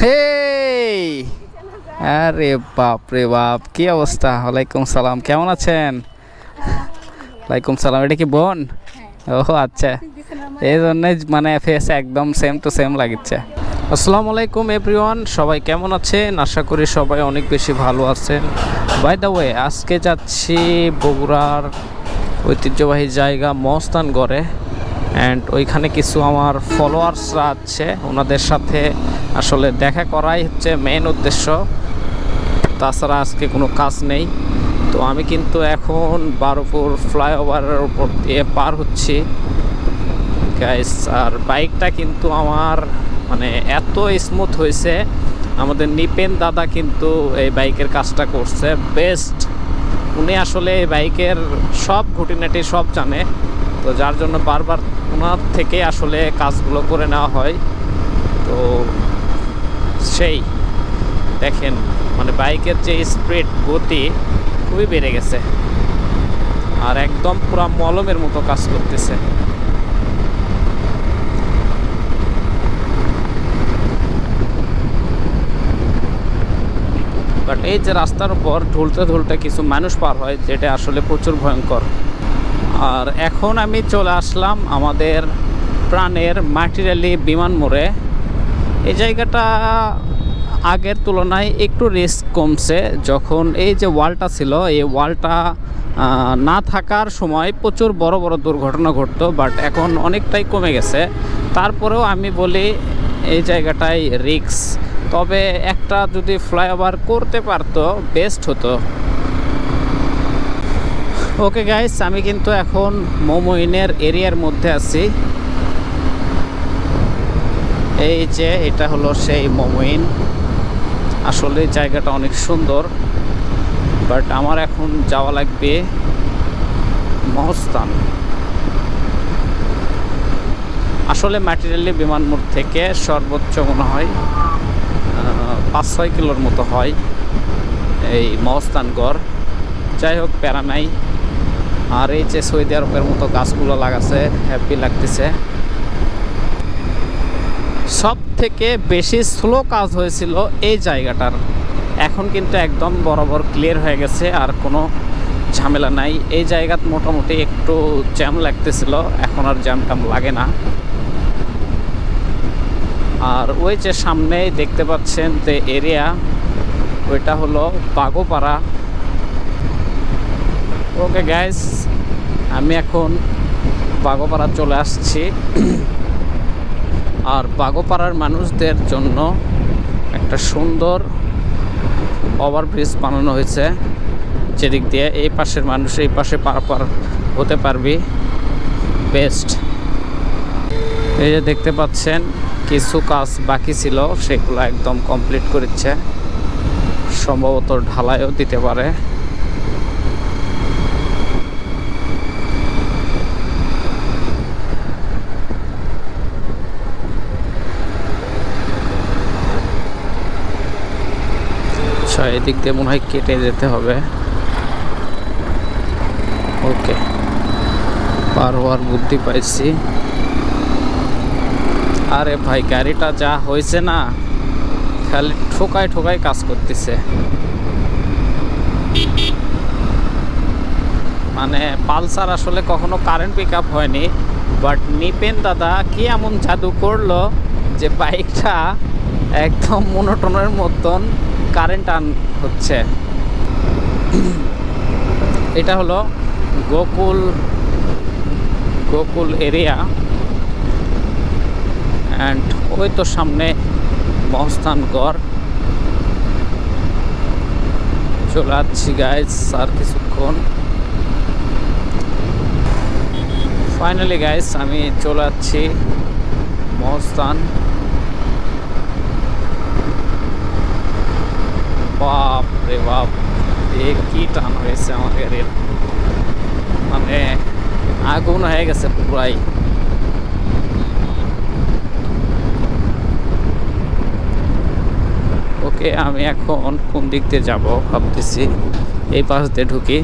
হে আরে বাপ রে বাপ কি অবস্থা? ওয়ালাইকুম সালাম কেমন আছেন? ওয়ালাইকুম সালাম এটা কি বোন? ও আচ্ছা। এই জন্যই মানে ফেস একদম সেম টু সেম লাগিচ্ছে। আসসালামু আলাইকুম এভরিওয়ান সবাই কেমন আছেন? আশা করি সবাই অনেক বেশি ভালো আছেন। বাই দ্য ওয়ে আজকে যাচ্ছি বগুড়ার ঐতিহ্যবাহী জায়গা মহস্তানগড়ে অ্যান্ড ওইখানে কিছু আমার ফলোয়ার্সরা আছে, ওনাদের সাথে আসলে দেখা করাই হচ্ছে মেন উদ্দেশ্য। তাছাড়া আজকে কোনো কাজ নেই। তো আমি কিন্তু এখন বারোপুর ফ্লাইওভারের উপর দিয়ে পার হচ্ছি। গাইস আর বাইকটা কিন্তু আমার মানে এত স্মুথ হয়েছে। আমাদের নিপেন দাদা কিন্তু এই বাইকের কাজটা করছে বেস্ট উনি আসলে এই বাইকের সব খুঁটিনাটি সব জানে। তো যার জন্য বারবার ওনার থেকে আসলে কাজগুলো করে নেওয়া হয়। তো সেই, দেখেন মানে বাইকের যে স্পিড, গতি খুবই বেড়ে গেছে। আর একদম পুরা মলমের মতো কাজ করতেছে। বাট এই যে রাস্তার উপর ঢুলতে ঢুলতে কিছু মানুষ পার হয়, যেটা আসলে প্রচুর ভয়ঙ্কর। আর এখন আমি চলে আসলাম আমাদের প্রাণের মাটিরালি বিমান মোড়ে। এই জায়গাটা আগের তুলনায় একটু রিস্ক কমছে। যখন এই যে ওয়ালটা ছিল, এই ওয়ালটা না থাকার সময় প্রচুর বড় বড় দুর্ঘটনা ঘটতো বাট এখন অনেকটাই কমে গেছে। তারপরেও আমি বলি এই জায়গাটাই রিক্স তবে একটা যদি ফ্লাইওভার করতে পারতো বেস্ট হতো। ওকে গাইস আমি কিন্তু এখন মোমোইনের এরিয়ার মধ্যে আছি। এই যে এটা হলো সেই মোমোইন আসলে জায়গাটা অনেক সুন্দর বাট আমার এখন যাওয়া লাগবে মহস্থান আসলে ম্যাটেরিয়ালি বিমানমোড় থেকে সর্বোচ্চ মনে হয় পাঁচ ছয় কিলোর মতো হয় এই মহস্থানগড় যাই হোক, প্যারা নাই। আর এই যে সৌদি আরবের মতো গাছগুলো লাগাছে হ্যাপি লাগতেছে। সব থেকে বেশি স্লো কাজ হয়েছিল এই জায়গাটার। এখন কিন্তু একদম বরাবর ক্লিয়ার হয়ে গেছে, আর কোনো ঝামেলা নাই। এই জায়গাত মোটামুটি একটু জ্যাম লাগতেছিল, এখন আর জ্যাম ট্যাম লাগে না। আর ওই যে সামনে দেখতে পাচ্ছেন যে এরিয়া ওইটা হলো বাগোপাড়া। ওকে গ্যাস আমি এখন বাগোপাড়া চলে আসছি। আর বাগোপাড়ার মানুষদের জন্য একটা সুন্দর ওভারব্রিজ বানানো হয়েছে। যেদিক দিয়ে এই পাশের মানুষ এই পাশে পারাপার হতে পারবি। বেস্ট এই যে দেখতে পাচ্ছেন, কিছু কাজ বাকি ছিল, সেগুলো একদম কমপ্লিট করেছে। সম্ভবত ঢালাইও দিতে পারে আচ্ছা এদিক দিয়ে মনে হয় কেটে যেতে হবে। ওকে। পার হওয়ার বুদ্ধি পাইছি। আরে ভাই, গাড়িটা যা হয়েছে না, খালি ঠোকায় ঠোকায় কাজ করতেছে। মানে পালসার আসলে কখনো কারেন্ট পিক আপ হয়নি বাট নিপেন দাদা কি এমন জাদু করল যে বাইকটা একদম মনোটনের মতন কারেন্ট আন হচ্ছে। এটা হলো গোকুল গোকুল এরিয়া অ্যান্ড ওই তো সামনে মহস্থানগড় চলে যাচ্ছি গাইজ আর কিছুক্ষণ। ফাইনালি গাইজ আমি চলে যাচ্ছি মহস্থান। বাপ বাপ এ কি টান হয়েছে আমার গাড়ির মানে আগুন হয়ে গেছে পুরাই ওকে আমি এখন কোন দিক দিয়ে যাব ভাবতেছি এই পাশ দিয়ে ঢুকি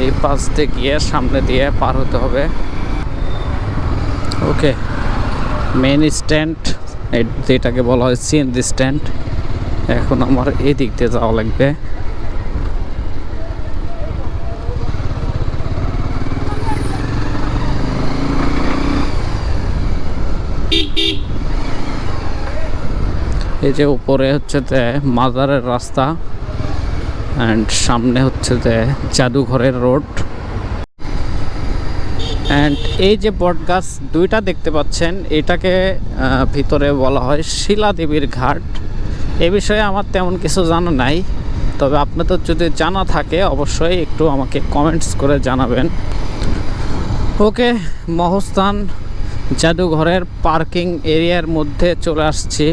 এই পাশ দিয়ে গিয়ে সামনে দিয়ে পার হতে হবে ওকে মেন স্ট্যান্ড যেটাকে বলা হয় সিএনজি স্ট্যান্ড এখন আমার এই দিক দিয়ে যাওয়া লাগবে। এই যে উপরে হচ্ছে যে মাজারের রাস্তা অ্যান্ড সামনে হচ্ছে যে জাদুঘরের রোড অ্যান্ড এই যে বট গাছ দুইটা দেখতে পাচ্ছেন, এটাকে ভিতরে বলা হয় শিলা দেবীর ঘাট। এ বিষয়ে আমার তেমন কিছু জানা নাই, তবে আপনাদের যদি জানা থাকে, অবশ্যই একটু আমাকে কমেন্টস করে জানাবেন। ওকে, মহস্থান জাদুঘরের পার্কিং এরিয়ার মধ্যে চলে আসছি।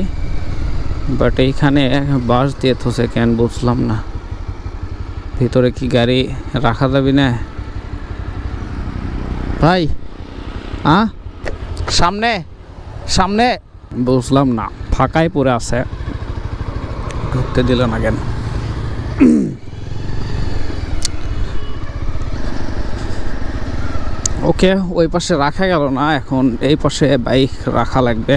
বাট এইখানে বাস দিয়ে থসে কেন বুঝলাম না। ভিতরে কি গাড়ি রাখা যাবে না? ভাই আ? সামনে সামনে। বুঝলাম না ফাঁকাই পড়ে আছে। ঢুকতে দিল না কেন? ওকে ওই পাশে রাখা গেল না এখন এই পাশে বাইক রাখা লাগবে।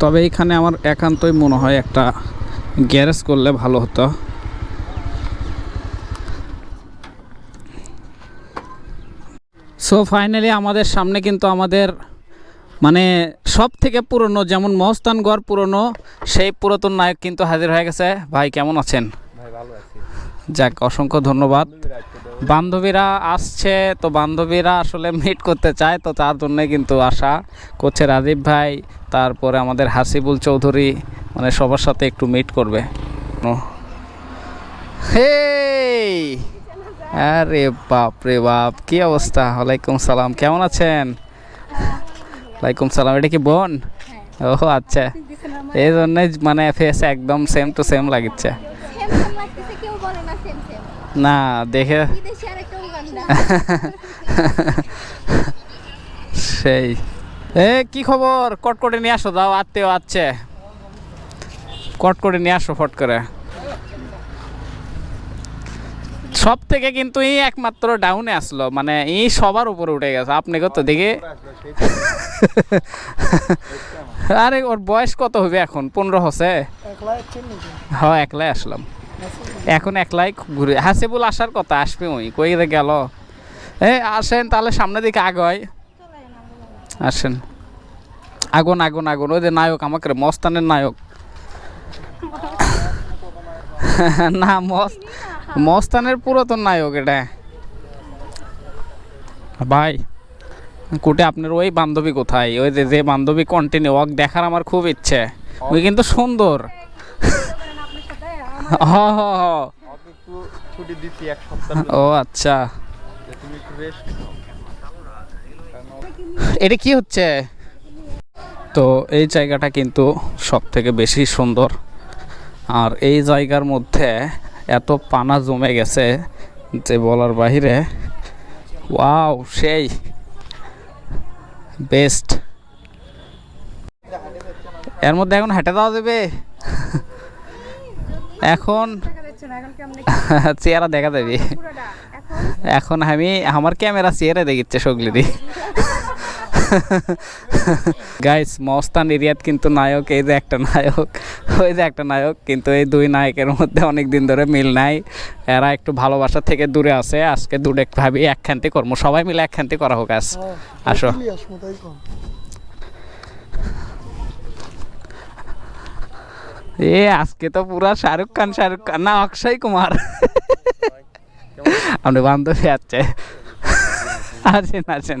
তবে এখানে আমার একান্তই মনে হয় একটা গ্যারেজ করলে ভালো হতো। সো ফাইনালি আমাদের সামনে কিন্তু আমাদের মানে সব থেকে পুরনো যেমন মহস্তানগড় পুরনো সেই পুরাতন নায়ক কিন্তু হাজির হয়ে গেছে। ভাই কেমন আছেন? যাক অসংখ্য ধন্যবাদ। বান্ধবীরা আসছে তো বান্ধবীরা আসলে মিট করতে চায় তো তার জন্যই কিন্তু আশা করছে রাজীব ভাই। তারপরে আমাদের হাসিবুল চৌধুরী মানে সবার সাথে একটু মিট করবে। নো। আরে বাপ রে বাপ কি অবস্থা? ওয়ালাইকুম সালাম কেমন আছেন? ওয়ালাইকুম সালাম এটা কি বোন? ও আচ্ছা এই জন্যই মানে ফেস একদম সেম টু সেম বলে না দেখে সেই। এ কি খবর? কটকটে নিয়ে আসো দাও আত্মীয় আছে। কটকটে নিয়ে আসো ফট করে। সব থেকে কিন্তু এই একমাত্র ডাউনে আসলো। মানে ই সবার উপরে উঠে গেছে। আপনি কত দেখি আরে ওর বয়স কত হবে এখন? পনেরো হচ্ছে? হ্যাঁ একলাই আসলাম। এখন একলাই ঘুরে হাসিবুল আসার কথা আসবে ওই। কই গেল? এ আসেন তাহলে সামনের দিকে আগায় আসেন। আগুন আগুন আগুন। ওই যে নায়ক আমাকে মস্তানের নায়ক। না মস্ত মস্তানের পুরাতন নায়ক এটা। ভাই কোটে আপনার ওই বান্ধবী কোথায়? ওই যে যে বান্ধবী কন্টিনিউ ওয়াক দেখার আমার খুব ইচ্ছে। ওই কিন্তু সুন্দর। হ হ হ। ও আচ্ছা। এটা কি হচ্ছে? তো এই জায়গাটা কিন্তু সব থেকে বেশি সুন্দর। আর এই জায়গার মধ্যে এত পানা জমে গেছে যে বলার বাহিরে। ওয়াও, সেই। বেস্ট। এর মধ্যে এখন হেঁটে দেওয়া যাবে। এখন চেহারা দেখা যাবে। এখন আমি, আমার ক্যামেরা চেহারা দেখিচ্ছে সগলিরই গাইস মস্তান এরিয়াত কিন্তু নায়ক এই যে একটা নায়ক ওই যে একটা নায়ক কিন্তু এই দুই নায়কের মধ্যে অনেক দিন ধরে মিল নাই। এরা একটু ভালোবাসা থেকে দূরে আছে আজকে দূরে ভাবি একখান্তি কর্ম সবাই মিলে একখান্তি করা হোক আজ। আসো। এ আজকে তো পুরা শাহরুখ খান শাহরুখ খান। না অক্ষয় কুমার। আপনি বান্ধবী আছে। আসেন আসেন।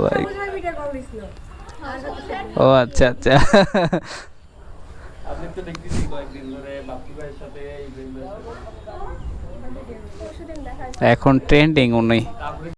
ও আচ্ছা আচ্ছা। আপনি তো দেখতেছি কয়েকদিন ধরে বাপ্পি ভাইয়ের সাথে ইব্রাহিম এখন ট্রেন্ডিং উনি।